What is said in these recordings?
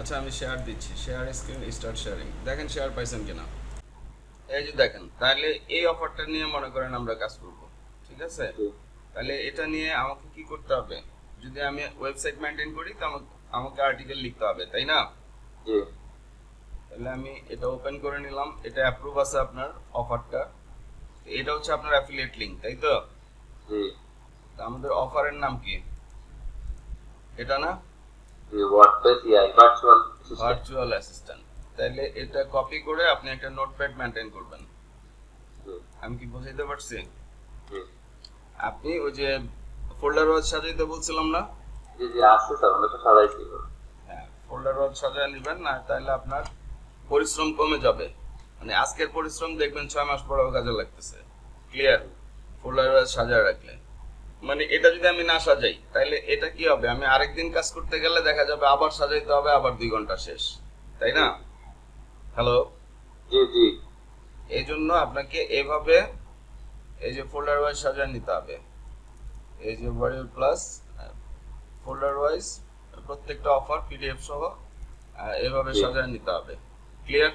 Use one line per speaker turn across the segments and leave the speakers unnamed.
আচ্ছা আমি শেয়ার দিচ্ছি। শেয়ার স্ক্রিন স্টার্ট শেয়ারিং দেখেন শেয়ার পাইছেন কিনা? এই যে দেখেন তাহলে এই অফারটা নিয়ে মনে করেন আমরা কাজ করব ঠিক আছে? তাহলে এটা নিয়ে আমাকে কি করতে হবে? যদি আমি ওয়েবসাইট মেনটেন করি তো আমাকে আমাকে আর্টিকেল লিখতে হবে তাই না?
জি।
তাহলে আমি এটা ওপেন করে নিলাম। এটা অ্যাপ্রুভ আছে আপনার অফারটা এটা হচ্ছে আপনার অ্যাফিলিয়েট লিংক তাই তো? আমাদের অফারের নাম কি? এটা না?
WordPress AI virtual assistant
virtual assistant তাহলে এটা কপি করে আপনি একটা নোটপ্যাড মেনটেন করবেন। আমি কি বুঝাইতে পারছি? আপনি ওই যে ফোল্ডার ওয়াজ সাজাইতে বলছিলাম না?
জি জি আসছে স্যার আমরা তো সাজাইছি।
হ্যাঁ ফোল্ডার ওয়াজ সাজায় নেবেন না তাহলে আপনার পরিশ্রম কমে যাবে। মানে আজকের পরিশ্রম দেখবেন ছয় মাস পরেও কাজে লাগতেছে। ক্লিয়ার ফোল্ডার ওয়াজ সাজায় রাখলে। মানে এটা যদি আমি না সাজাই তাহলে এটা কি হবে? আমি আরেকদিন কাজ করতে গেলে দেখা যাবে আবার সাজাইতে হবে আবার দুই ঘণ্টা শেষ। তাই না? হ্যালো
জি জি।
এই জন্য আপনাকে এভাবে এই যে ফোল্ডার ওয়াইজ সাজিয়ে নিতে হবে। এই যে ওয়ারিয়ার প্লাস ফোল্ডার ওয়াইজ প্রত্যেকটা অফার পিডিএফ সহ এভাবে। সাজিয়ে নিতে হবে। ক্লিয়ার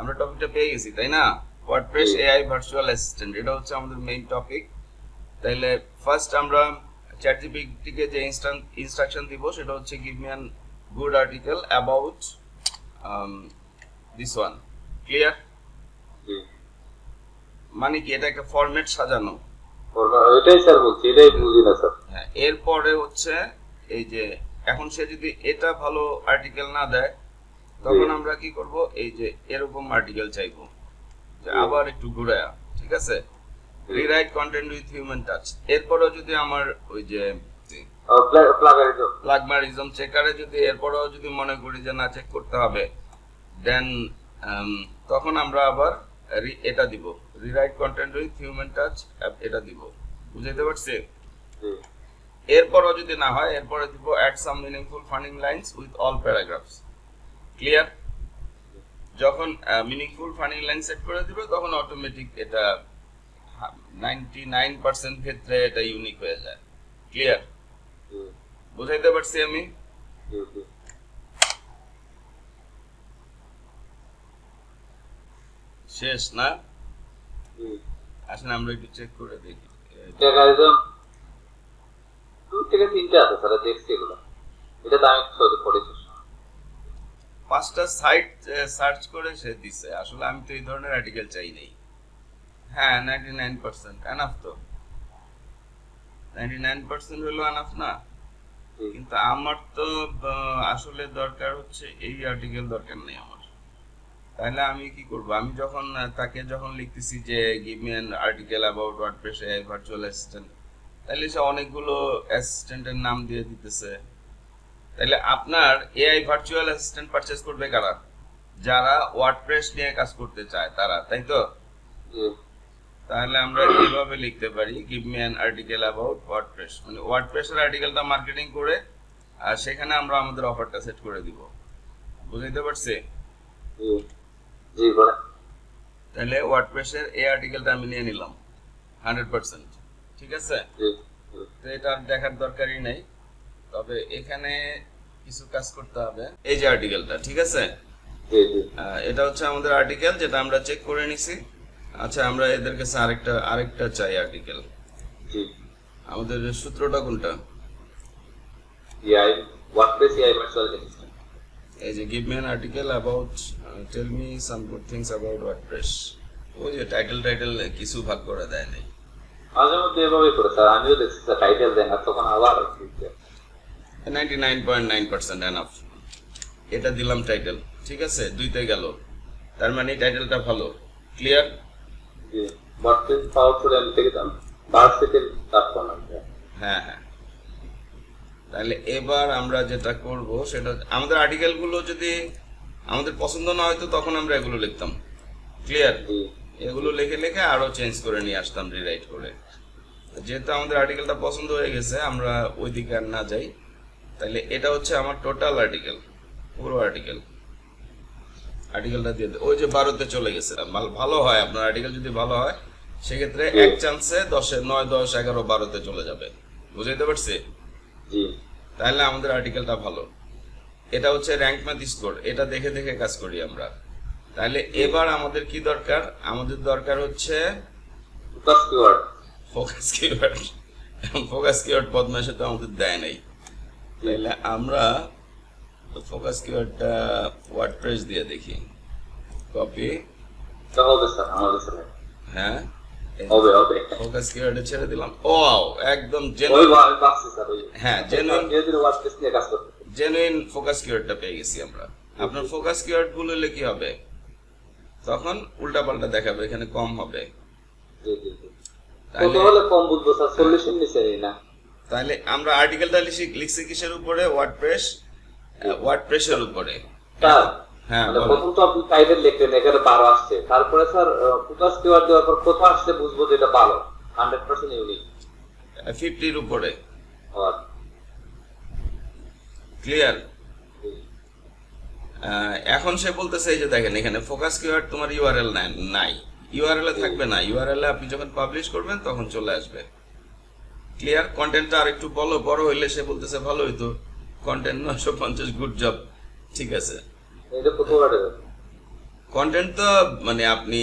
আমরা টপিকটা পেয়ে গেছি তাই না? ওয়ার্ডপ্রেস। এআই ভার্চুয়াল অ্যাসিস্ট্যান্ট এটা হচ্ছে আমাদের মেইন টপিক তাইলে ফার্স্ট আমরা চ্যাট জিপিটিকে যে ইনস্ট্রাকশন দিব সেটা হচ্ছে give me an good article about this one clear মানে কি এটা একটা ফরম্যাট সাজানো?
ওইটাই স্যার বলছি এটাই বুঝি না স্যার
হ্যাঁ এরপরে হচ্ছে এই যে এখন সে যদি এটা ভালো আর্টিকেল না দেয় তখন আমরা কি করব? এই যে এরকম আর্টিকেল চাইব। আবার একটু ঘুরায়া ঠিক আছে? Rewrite content with human touch এরপরেও যদি আমার ওই যে প্লাগমারিজম চেকারে যদি এরপরেও যদি মনে করি যে না চেক করতে হবে দেন তখন আমরা আবার এটা দিব। Rewrite content with human touch এটা দিব। বুঝাইতে পারছি? এরপরও যদি না হয় এরপরে দিব add some meaningful funding lines with all paragraphs clear যখন মিনিংফুল ফান্ডিং লাইন সেট করে দিবে তখন অটোমেটিক এটা নাইনটি নাইন পার্সেন্ট ক্ষেত্রে এটা ইউনিক হয়ে যায়। ক্লিয়ার বুঝাইতে পারছি আমি? শেষ না? আমরা একটু চেক করে দেখি।
দু থেকে তিনটে আছে স্যার দেখছি এগুলো। এটা তো আমি পড়েছি
পাঁচটা সাইট সার্চ করে সে দিছে। আসলে আমি তো এই ধরনের আর্টিকেল চাই নাই। হ্যাঁ নাইনটি নাইন পার্সেন্ট এনাফ তো। নাইনটি নাইন পার্সেন্ট হলো এনাফ না? কিন্তু আমার তো আসলে দরকার হচ্ছে এই আর্টিকেল দরকার নেই আমার। তাহলে আমি কি করব? আমি যখন তাকে যখন লিখতেছি যে give me an article about WordPress AI virtual assistant তাহলে সে অনেকগুলো অ্যাসিস্ট্যান্টের নাম দিয়ে দিতেছে। তাহলে আপনার এআই ভার্চুয়াল অ্যাসিস্ট্যান্ট পারচেজ করবে কারা? যারা ওয়ার্ডপ্রেস নিয়ে কাজ করতে চায় তারা তাই তো? তাহলে আমরা এইভাবে লিখতে পারি? Give me an article about WordPress মানে ওয়ার্ডপ্রেসের আর্টিকেলটা মার্কেটিং করে আর সেখানে আমরা আমাদের অফারটা সেট করে দিব। বুঝতে পারছি? তাহলে ওয়ার্ডপ্রেসের এই আর্টিকেলটা আমি নিয়ে নিলাম। হান্ড্রেড পার্সেন্ট ঠিক আছে? তো এটা আর দেখার দরকারই নেই। তবে এখানে কিছু কাজ করতে হবে। এই যে আর্টিকেলটা ঠিক আছে?
জি জি।
এটা হচ্ছে আমাদের আর্টিকেল যেটা আমরা চেক করে নিছি। আচ্ছা আমরা এদের কাছে আরেকটা আরেকটা চাই আর্টিকেল আমাদের সূত্রটা কোনটা?
ওয়ার্ডপ্রেস এআই ভার্চুয়াল অ্যাসিস্ট্যান্ট
এই যে give me an article about tell me some good things about WordPress ওই যে টাইটেল টাইটেল কিছু ভাগ করে দেয় নাই।
মাঝে মধ্যে এভাবেই করে স্যার আমিও দেখছি স্যার টাইটেল দেন আর তখন আবার
ninety nine point nine percent enough এটা দিলাম টাইটেল ঠিক আছে? দুইতে গেল। তার মানে টাইটেলটা ভালো। ক্লিয়ার
পাওয়ারফুল এম থেকে দাম
হ্যাঁ হ্যাঁ। তাহলে এবার আমরা যেটা করব সেটা আমাদের আর্টিকেলগুলো যদি আমাদের পছন্দ না হয়তো তখন আমরা এগুলো লিখতাম। ক্লিয়ার এগুলো লিখে লিখে আরও চেঞ্জ করে নিয়ে আসতাম রিরাইট করে। যেহেতু আমাদের আর্টিকেলটা পছন্দ হয়ে গেছে আমরা ওই দিকে আর না যাই। তাহলে এটা হচ্ছে আমার টোটাল আর্টিকেল পুরো আর্টিকেল আর্টিকেলটা দিয়ে ওই যে বারোতে চলে গেছে। ভাল- ভালো হয় আপনার আর্টিকেল যদি ভালো হয় সেক্ষেত্রে এক চান্সে দশে নয় দশ এগারো বারোতে চলে যাবে। বুঝাইতে পারছি? তাহলে আমাদের আর্টিকেলটা ভালো। এটা হচ্ছে র্যাঙ্ক ম্যাথ স্কোর এটা দেখে দেখে কাজ করি আমরা। তাহলে এবার আমাদের কি দরকার? আমাদের দরকার হচ্ছে
focus keyword
focus keyword focus keyword পদ্মাসে তো আমাদের দেয় নাই। তাহলে আমরা ফোকাস কিওয়ার্ডটা ওয়ার্ডপ্রেস দিয়ে দেখি। কপি
তা
হ্যাঁ?
হবে হবে।
ফোকাস কিওয়ার্ডে ছেড়ে দিলাম? ও একদম
ওই
জেনুইন
ভা- আমি ভাবছি স্যার ওই।
হ্যাঁ, জেনুইন ফোকাস কিওয়ার্ডটা পেয়ে গেছি আমরা। আপনার ফোকাস কিওয়ার্ড ভুল হলে কি হবে? তখন উল্টাপাল্টা দেখাবে এখানে কম হবে। তাহলে আমরা আর্টিকেলটা লিখছি লিখছি কিসের উপরে? ওয়ার্ডপ্রেস ওয়ার্ডপ্রেসের উপরে।
স্যার
হ্যাঁ
মানে প্রথম তো আপনি লিখলেন এখানে বারো আসছে। তারপরে স্যার ফোকাস কিওয়ার্ড দেওয়ার পর আসলে বুঝব যে এটা ভালো? হান্ড্রেড পার্সেন্ট ইউনিক
ফিফটির উপরে। ক্লিয়ার এখন সে বলতেছে এই যে দেখেন এখানে ফোকাস কিওয়ার্ড তোমার ইউআরএল নাই ইউআরএল এ থাকবে না। ইউআরএল এ আপনি যখন পাবলিশ করবেন তখন চলে আসবে। ক্লিয়ার কন্টেন্টটা আর একটু বলো বড় হইলে সে বলতেছে ভালো হইতো কন্টেন্ট নশো পঞ্চাশ গুড জব ঠিক আছে।
ওয়ার্ডে
কন্টেন্ট তো মানে আপনি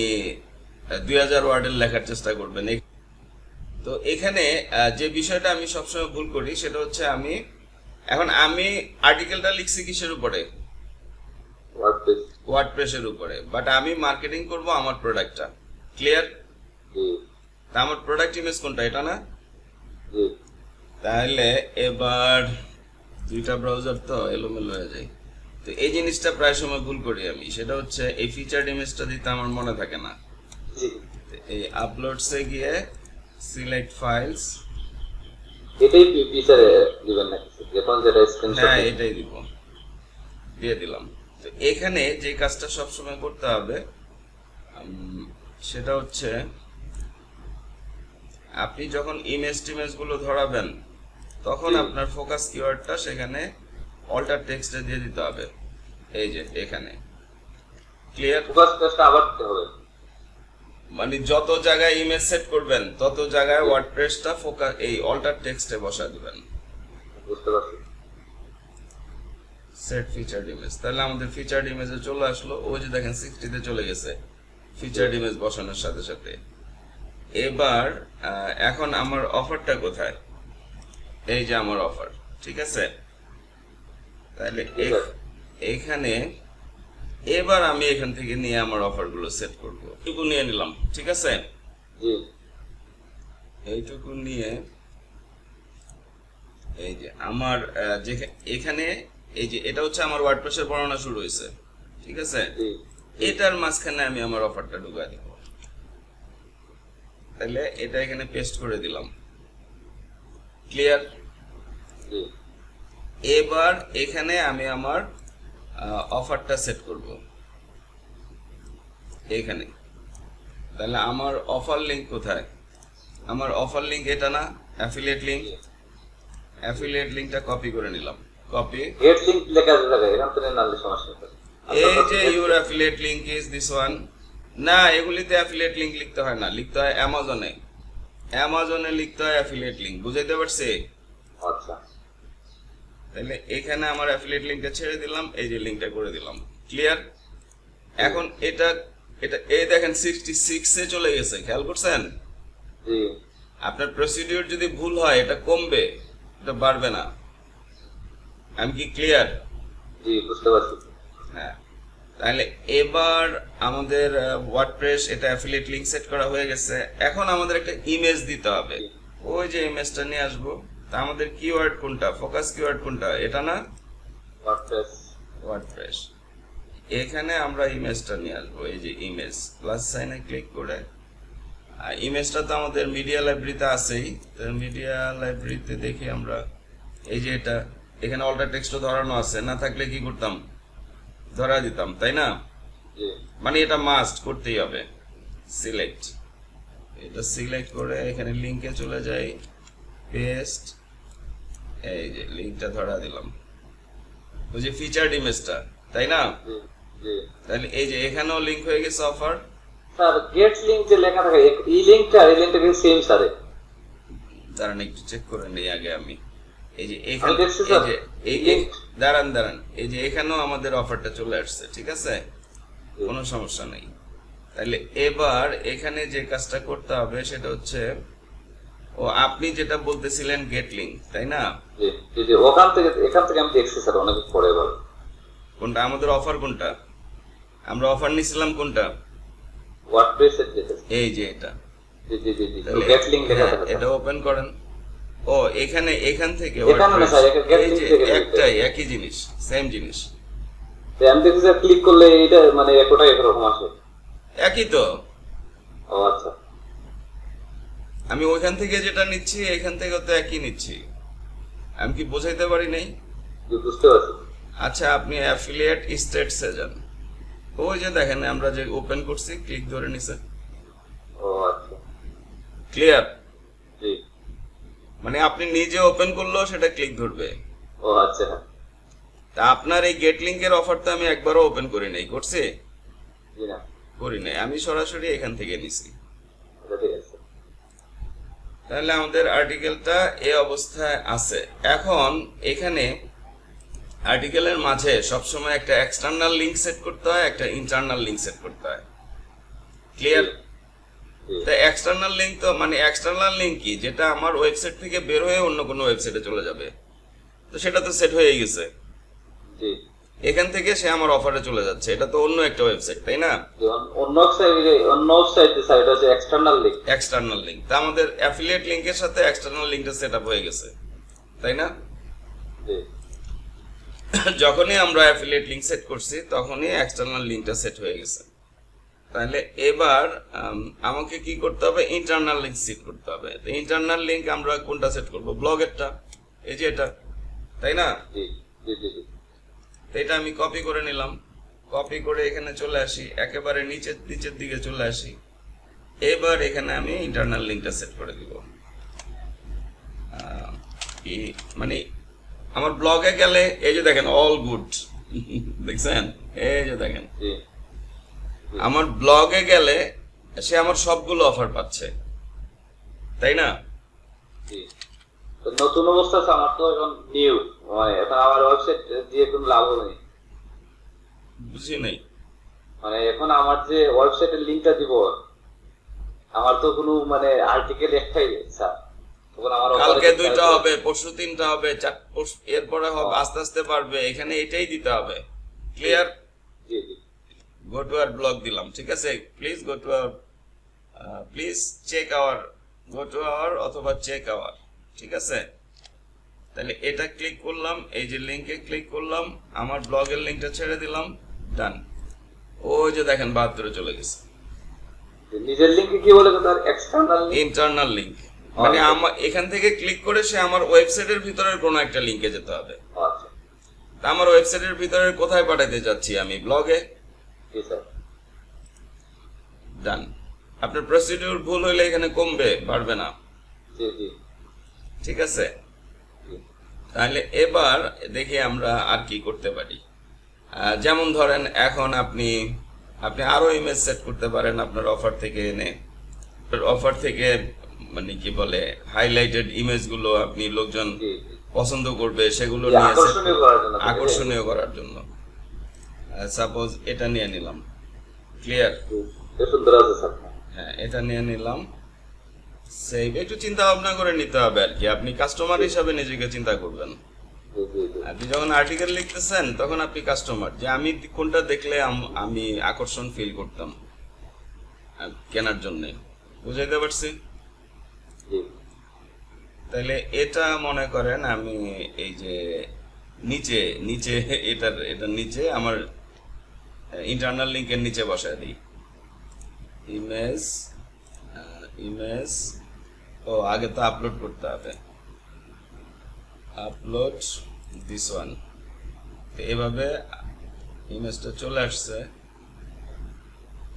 দুই হাজার ওয়ার্ডের লেখার চেষ্টা করবেন। তো এখানে যে বিষয়টা আমি সবসময় ভুল করি সেটা হচ্ছে আমি এখন আমি আর্টিকেলটা লিখছি কিসের উপরে?
ওয়ার্ডপ্রেস
ওয়ার্ডপ্রেসের উপরে। বাট আমি মার্কেটিং করব আমার প্রোডাক্টটা ক্লিয়ার তা আমার প্রোডাক্ট ইমেজ কোনটা এটা না? তাহলে এবার দুইটা ব্রাউজার তো এলোমেলো হয়ে যায়। তো এই জিনিসটা প্রায় সময় ভুল করি আমি। সেটা হচ্ছে এই ফিচার ইমেজটা দিতে আমার মনে থাকে না। এই আপলোডসে গিয়ে সিলেক্ট ফাইলস
এটাই পিসারে দিবেন নাকি? যখন যেটা স্ক্রিনশট
হ্যাঁ এটাই দিব। দিয়ে দিলাম। তো এখানে যে কাজটা সবসময় করতে হবে সেটা হচ্ছে আপনি যখন ইমেজ টিমেজগুলো ধরাবেন তখন আপনার ফোকাস কিওয়ার্ডটা সেখানে অল্টার টেক্সটে দিয়ে দিতে হবে। এই যে এখানে। ক্লিয়ার
ফোকাস পেজটা আবার দিতে হবে।
মানে যত জায়গায় ইমেজ সেট করবেন তত জায়গায় ওয়ার্ডপ্রেসটা ফোকাস এই অল্টার টেক্সটে বসা দিবেন।
বুঝতে পারছি।
সেট ফিচার্ড ইমেজ তাহলে আমাদের ফিচার্ড ইমেজে চলে আসলো। ওই যে দেখেন সিক্সটিতে চলে গেছে। ফিচার্ড ইমেজ বসানোর সাথে সাথে। এবার এখন আমার অফারটা কোথায়? এই যে আমার অফার ঠিক আছে? তাহলে। এখানে এবার আমি এখান থেকে নিয়ে আমার অফারগুলো সেট করব। এটুকু নিয়ে নিলাম ঠিক আছে? এইটুকু নিয়ে এই যে আমার এখানে এই যে এটা হচ্ছে আমার ওয়ার্ড ওয়ার্ডপ্রেসের বর্ণনা শুরু হয়েছে ঠিক আছে? এটার মাঝখানে আমি আমার অফারটা ঢুকাই দিব। তাহলে এটা এখানে পেস্ট করে দিলাম। ক্লিয়ার এবার এখানে আমি আমার অফারটা সেট করব। এখানে। তাহলে আমার অফার লিঙ্ক কোথায়? আমার অফার লিঙ্ক এটা না? অ্যাফিলিয়েট লিঙ্ক অ্যাফিলিয়েট লিঙ্কটা কপি করে নিলাম। কপি
গেট লিংক লেখা যাবে এখান থেকে নালে সমস্যা
এই যে your affiliate link is this one না এগুলিতে অ্যাফিলিয়েট লিংক লিখতে হয় না লিখতে হয় অ্যামাজনে অ্যামাজনে লিখতে হয় অ্যাফিলিয়েট লিংক বুঝাইতে পারছি?
আচ্ছা।
তাহলে এখানে আমার অ্যাফিলিয়েট লিংকটা ছেড়ে দিলাম এই যে লিংকটা করে দিলাম। ক্লিয়ার এখন এটা এটা এই দেখেন সিক্সটি সিক্সে চলে গেছে খেয়াল করছেন? আপনার প্রসিডিউর যদি ভুল হয় এটা কমবে এটা বাড়বে না। আমি কি ক্লিয়ার
জি বুঝতে পারছি।
হ্যাঁ। তাহলে এবার আমাদের ওয়ার্ডপ্রেস এটা অ্যাফিলিয়েট লিংক সেট করা হয়ে গেছে। এখন আমাদের একটা ইমেজ দিতে হবে। ওই যে ইমেজটা নিয়ে আসব। তা আমাদের কিওয়ার্ড কোনটা? ফোকাস কিওয়ার্ড কোনটা? এটা না?
ওয়ার্ডপ্রেস
ওয়ার্ডপ্রেস এখানে আমরা ইমেজটা নিয়ে আসব। এই যে ইমেজ প্লাস সাইনে ক্লিক করে। ইমেজটা তো আমাদের মিডিয়া লাইব্রেরিতে আছেই। মিডিয়া লাইব্রেরিতে দেখি আমরা। এই যে এটা এখানে অল্টার টেক্সটও ধরানো আছে। না থাকলে কি করতাম? ধরা দিতাম তাই না? মানে এটা মাস্ট করতেই হবে। সিলেক্ট এটা সিলেক্ট করে এখানে লিংকে চলে যাই। পেস্ট এই যে লিংকটা ধরা দিলাম। ওই যে ফিচার ইমেজটা তাই না? তাহলে এই যে এখানেও লিংক হয়ে গেছে অফার
স্যার গেট লিংক যে লেখা থাকে এই লিংকটা এই লিংকটা কিন্তু সেম স্যার
দাঁড়ান একটু চেক করে নিই আগে আমি। এই যে এখানে এই যে দাঁড়ান দাঁড়ান। এই যে এখানেও আমাদের অফারটা চলে আসছে ঠিক আছে? কোনো সমস্যা নেই। তাহলে এবার এখানে যে কাজটা করতে হবে সেটা হচ্ছে ও আপনি যেটা বলতেছিলেন গেট গেটলিং তাই না?
জি জি জি ওখান থেকে এখান থেকে আমি দেখছি স্যার অনেক পরে এবার।
কোনটা? আমাদের অফার কোনটা? আমরা অফার নিছিলাম কোনটা?
ওয়ার্ডপ্রেস এর যেটা।
এই যে এটা।
জি জি জি জি গেট লিংক
হ্যাঁ, এটা ওপেন করেন। ও এখানে এখান থেকে একটাই একই জিনিস সেম জিনিস।
আমি দেখছি ক্লিক করলে এটা মানে একটা একরকম আসে।
একই তো।
ও আচ্ছা।
আমি ওইখান থেকে যেটা নিচ্ছি এখান থেকে তো একই নিচ্ছি। আমি কি বোঝাইতে পারি নাই?
বুঝতে পারছি।
আচ্ছা আপনি অ্যাফিলিয়েট স্টেটসে যান। ওই যে দেখেন আমরা যে ওপেন করছি ক্লিক ধরে নিছে।
ও আচ্ছা।
ক্লিয়ার মানে আপনি নিজে ওপেন করলেও সেটা ক্লিক ধরবে।
ও আচ্ছা।
তা আপনার এই গেট লিঙ্কের অফারটা আমি একবারও ওপেন করি নাই করছি?
জি না।
করি নাই আমি সরাসরি এখান থেকে নিছি।
আছে।
তাহলে আমাদের আর্টিকেলটা এই অবস্থায় আছে। এখন এখানে আর্টিকেলের মাঝে সবসময় একটা এক্সটার্নাল লিংক সেট করতে হয় একটা ইন্টারনাল লিংক সেট করতে হয়। ক্লিয়ার তা এক্সটার্নাল লিংক তো মানে এক্সটার্নাল লিংক কি? যেটা আমার ওয়েবসাইট থেকে বের হয়ে অন্য কোনো ওয়েবসাইটে চলে যাবে। তো সেটা তো সেট হয়ে গেছে। এখান থেকে সে আমার অফারে চলে যাচ্ছে। এটা তো অন্য একটা ওয়েবসাইট তাই না?
অন্য অন্য সাইড আছে এক্সটার্নাল লিংক
এক্সটার্নাল লিংক তা আমাদের অ্যাফিলিয়েট লিংকের সাথে এক্সটার্নাল লিংকটা সেট আপ হয়ে গেছে। তাই না? যখনই আমরা অ্যাফিলিয়েট লিংক সেট করছি তখনই এক্সটার্নাল লিংকটা সেট হয়ে গেছে। তাহলে এবার আমাকে কি করতে হবে? ইন্টারনাল লিংক সেট করতে হবে। তো ইন্টারনাল লিংক আমরা কোনটা সেট করব? ব্লগেরটা এই যে এটা। তাই না? তো এটা আমি কপি করে নিলাম। কপি করে এখানে চলে আসি। একেবারে নিচের নিচের দিকে চলে আসি। এবার এখানে আমি ইন্টারনাল লিংকটা সেট করে দিব। মানে আমার ব্লগে গেলে এই যে দেখেন অল গুড দেখছেন? এই যে দেখেন। আমার ব্লগে গেলে সে আমার সবগুলো অফার পাচ্ছে। তাই না?
নতুন অবস্থা আমার তো এখন নিউ এখন আমার ওয়েবসাইট দিয়ে কোনো লাভ হবে
বুঝি নাই।
মানে এখন আমার যে ওয়েবসাইটের লিংকটা দিব আমার তো কোনো মানে আর্টিকেল একটাই স্যার।
কালকে দুইটা হবে পরশু তিনটা হবে এরপরে হবে আস্তে আস্তে পারবে এখানে এটাই দিতে হবে। Clear go to our blog দিলাম ঠিক আছে? Please go to our please check our go to our অথবা চেক আওয়ার ঠিক আছে? তাহলে এটা ক্লিক করলাম এই যে লিংকে ক্লিক করলাম আমার ব্লগের লিংকটা ছেড়ে দিলাম ডান ওই যে দেখেন বাহাত্তরে চলে গেছে।
নিজের লিংকে কি বলে তার এক্সটার্নাল
ইন্টারনাল লিংক মানে। আমার এখান থেকে ক্লিক করে সে আমার ওয়েবসাইটের ভিতরের কোনো একটা লিংকে যেতে হবে।
আচ্ছা।
তা আমার ওয়েবসাইটের ভিতরে কোথায় পাঠাতে যাচ্ছি আমি? ব্লগে ডান আপনার প্রসিডিউর ভুল হইলে এখানে কমবে বাড়বে না। ঠিক আছে? তাহলে এবার দেখি আমরা আর কি করতে পারি। যেমন ধরেন এখন আপনি আপনি আরও ইমেজ সেট করতে পারেন আপনার অফার থেকে এনে। অফার থেকে মানে কি বলে হাইলাইটেড ইমেজগুলো আপনি লোকজন পছন্দ করবে সেগুলো নিয়ে
আকর্ষণীয় করার জন্য।
সাপোজ এটা নিয়ে নিলাম। ক্লিয়ার হ্যাঁ এটা নিয়ে নিলাম। সেই একটু চিন্তা ভাবনা করে নিতে হবে আর কি। আপনি কাস্টমার হিসাবে নিজেকে চিন্তা করবেন। আপনি যখন আর্টিকেল লিখতেছেন, তখন আপনি কাস্টমার যে আমি কোনটা দেখলে আম- আকর্ষণ ফিল করতাম কেনার জন্য। বুঝাইতে পারছি? তাহলে এটা মনে করেন আমি এই যে নিচে নিচে, এটার এটার নিচে আমার ইন্টারনাল লিংকের নিচে বসায় দিই। ইমেজ ইমেজ ও, আগে তো আপলোড করতে হবে। আপলোড দিস ওয়ান তো এভাবে ইমেজটা চলে আসছে।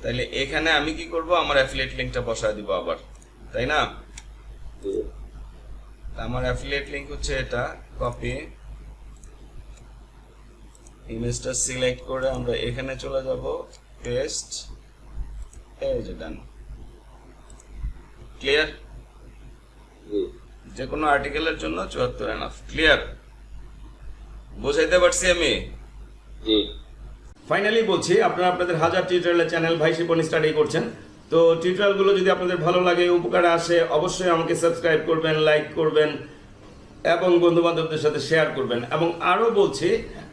তাহলে এখানে আমি কি করব? আমার অ্যাফিলিয়েট লিঙ্কটা বসায় দিব আবার। তাই না? আমার অ্যাফিলিয়েট লিঙ্ক হচ্ছে এটা কপি ইমেজটা সিলেক্ট করে আমরা এখানে চলে যাব পেস্ট এই যে ডান ক্লিয়ার
যে কোনো আর্টিকেলের জন্য চুয়াত্তর এনাফ ক্লিয়ার বোঝাইতে পারছি আমি?
জি।
ফাইনালি বলছি আপনারা আপনাদের হাজার টিউটোরিয়ালের চ্যানেল ভাই শিপন স্টাডি করছেন। তো টিউটোরিয়ালগুলো যদি আপনাদের ভালো লাগে উপকারে আসে অবশ্যই আমাকে সাবস্ক্রাইব করবেন লাইক করবেন এবং বন্ধু বান্ধবদের সাথে শেয়ার করবেন। এবং আরও বলছি